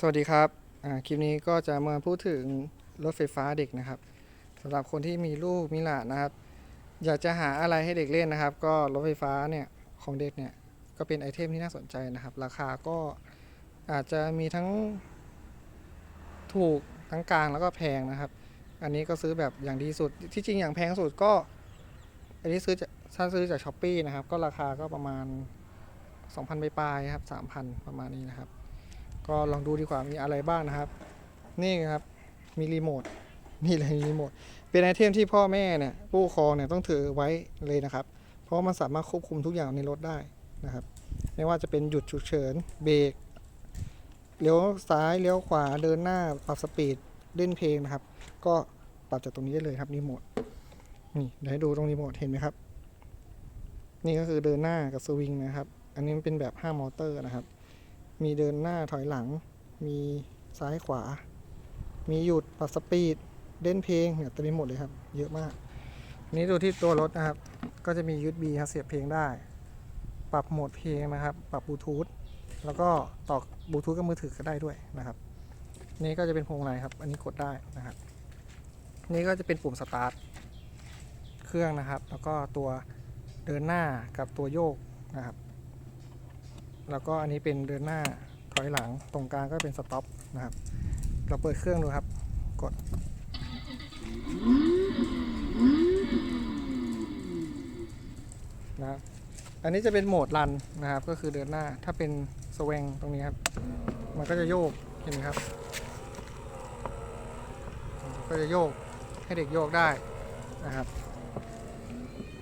สวัสดีครับคลิปนี้ก็จะมาพูดถึงรถไฟฟ้าเด็กนะครับสำหรับคนที่มีลูกมีหลานนะครับ อยากจะหาอะไรให้เด็กเล่นนะครับ ก็รถไฟฟ้าเนี่ยของเด็กเนี่ยก็เป็นไอเทมที่น่าสนใจนะครับ ราคาก็อาจจะมีทั้งถูกทั้งกลางแล้วก็แพงนะครับ อันนี้ก็ซื้อแบบอย่างดีสุดที่จริงอย่างแพงสุดก็ อันนี้ซื้อจากถ้าซื้อจากช้อปปีนะครับ ก็ราคาก็ประมาณ 2,000ปปลายครับ3,000 ประมาณนี้นะครับ ก็ลองดูดีกว่ามีอะไรบ้างนะครับ นี่ครับมีรีโมทนี่เลยมีรีโมทเป็นไอเทมที่พ่อแม่เนี่ยผู้ปกครองเนี่ยต้องถือไว้เลยนะครับ เพราะมันสามารถควบคุมทุกอย่างในรถได้นะครับ ไม่ว่าจะเป็นหยุดฉุกเฉินเบรกเลี้ยวซ้ายเลี้ยวขวาเดินหน้าปรับสปีดเล่นเพลงนะครับ ก็ปรับจากตรงนี้ได้เลยครับรีโมทนี่เดี๋ยวให้ดูตรงรีโมทเห็นไหมครับ นี่ก็คือเดินหน้ากับสวิงนะครับ อันนี้มันเป็นแบบ5มอเตอร์นะครับ มีเดินหน้าถอยหลัง มีซ้ายขวา มีหยุดปรับสปีดเล่นเพลงเนี่ยเตัวนี้หมดเลยครับ เยอะมาก นี่ดูที่ตัวรถนะครับ ก็จะมี USB ครับเสียบเพลงได้ ปรับโหมดเพลงนะครับ ปรับบลูทูธแล้วก็ต่อบลูทูธกับมือถือก็ได้ด้วยนะครับ นี่ก็จะเป็นพวงมาลัยครับ อันนี้กดได้นะครับ นี่ก็จะเป็นปุ่มสตาร์ทเครื่องนะครับ แล้วก็ตัวเดินหน้ากับตัวโยกนะครับ แล้วก็อันนี้เป็นเดินหน้าถอยหลังตรงกลางก็เป็นสต็อปนะครับ เราเปิดเครื่องดูครับ กด นะครับ อันนี้จะเป็นโหมดรันนะครับ ก็คือเดินหน้าถ้าเป็นสวงตรงนี้ครับ มันก็จะโยกเห็นไหมครับ ก็จะโยกให้เด็กโยกได้นะครับ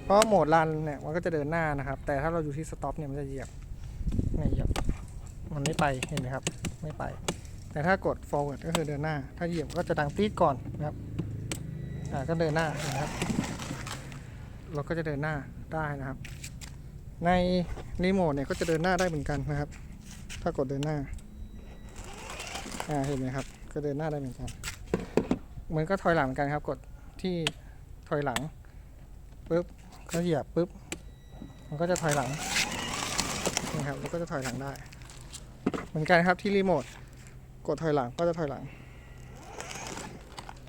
เพราะโหมดรันเนี่ยมันก็จะเดินหน้านะครับ แต่ถ้าเราอยู่ที่สต็อปเนี่ยมันจะเหยียบไม่เหยียบ มันไม่ไปเห็นไหมครับไม่ไป แต่ถ้ากด forward ก็คือเดินหน้า ถ้าเหยียบก็จะดังตีดก่อนนะครับอ่าก็เดินหน้านะครับ เราก็จะเดินหน้าได้นะครับ ในรีโมทเนี่ยก็จะเดินหน้าได้เหมือนกันนะครับ ถ้ากดเดินหน้าอ่าเห็นไหมครับ ก็เดินหน้าได้เหมือนกันเหมือนก็ถอยหลังเหมือนกันครับ กดที่ถอยหลังปุ๊บก็เหยียบปุ๊บมันก็จะถอยหลังนะครับแล้วก็จะถอยหลังได้ เหมือนกันครับที่รีโมทกดถอยหลังก็จะถอยหลัง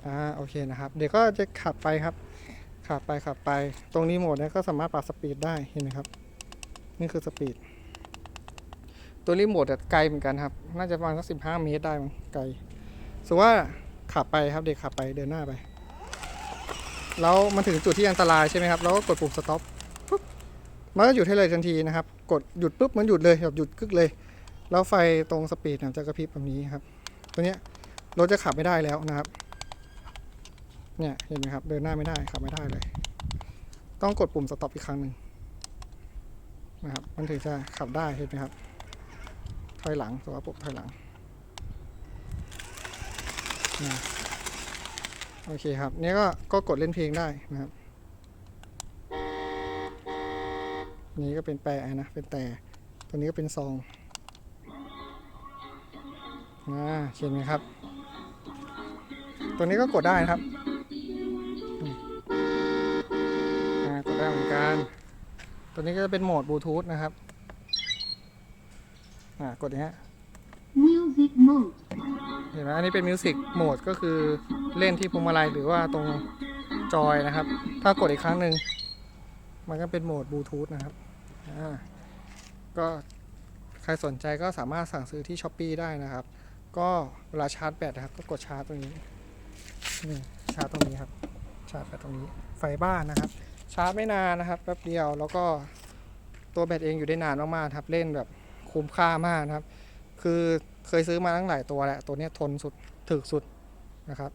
อ่าโอเคนะครับ เดี๋ยวก็จะขับไปครับ ขับไปขับไป ตรงรีโมทเนี่ยก็สามารถปรับสปีดได้เห็นไหมครับ นี่คือสปีดตัวรีโมทไกลเหมือนกันครับ น่าจะประมาณสักสิบห้าเมตรได้มั้งไกลสมมติว่าขับไปครับเด็กขับไปเดินหน้าไป แล้วมันถึงจุดที่อันตรายใช่ไหมครับเราก็กดปุ่มสต็อปปุ๊บมันก็หยุดให้เลยทันทีนะครับ กดหยุดปุ๊บมันหยุดเลยแบบหยุดกึกเลย แล้วไฟตรงสปีดนะจะกระพริบแบบนี้ครับ ตัวเนี้ยรถจะขับไม่ได้แล้วนะครับ เนี่ยเห็นไหมครับ เดินหน้าไม่ได้ขับไม่ได้เลย ต้องกดปุ่มสต็อปอีกครั้งหนึ่งนะครับ มันถึงจะขับได้เห็นไหมครับ ถอยหลังตัวปุ่มถอยหลังนะโอเคครับเนี่ยก็ก็กดเล่นเพลงได้นะครับ นี้ก็เป็นแปรนะเป็นแต่ ตัวนี้ก็เป็นซอง อ่าเห็นไหมครับ ตัวนี้ก็กดได้นะครับอืมอ่ากดได้เหมือนกัน ตัวนี้ก็จะเป็นโหมดบลูทูธนะครับอ่ากดอย่างเงี้ย Music mode. เห็นไหมอันนี้เป็นมิวสิกโหมดก็คือเล่นที่พวงมาลัยหรือว่าตรงจอยนะครับ ถ้ากดอีกครั้งหนึ่งมันก็เป็นโหมดบลูทูธนะครับอ่าก็ใครสนใจก็สามารถสั่งซื้อที่ช้อปปีได้นะครับ ก็เวลาชาร์จแบตนะครับ ก็กดชาร์จตรงนี้นี่ชาร์จตรงนี้ครับ ชาร์จแบตตรงนี้ ไฟบ้านนะครับ ชาร์จไม่นานนะครับแป๊บเดียวแล้วก็ตัวแบตเองอยู่ได้นานมากๆครับเล่นแบบคุ้มค่ามากนะครับ คือเคยซื้อมาตั้งหลายตัวแหละตัวนี้ทนสุดถึกสุดนะครับ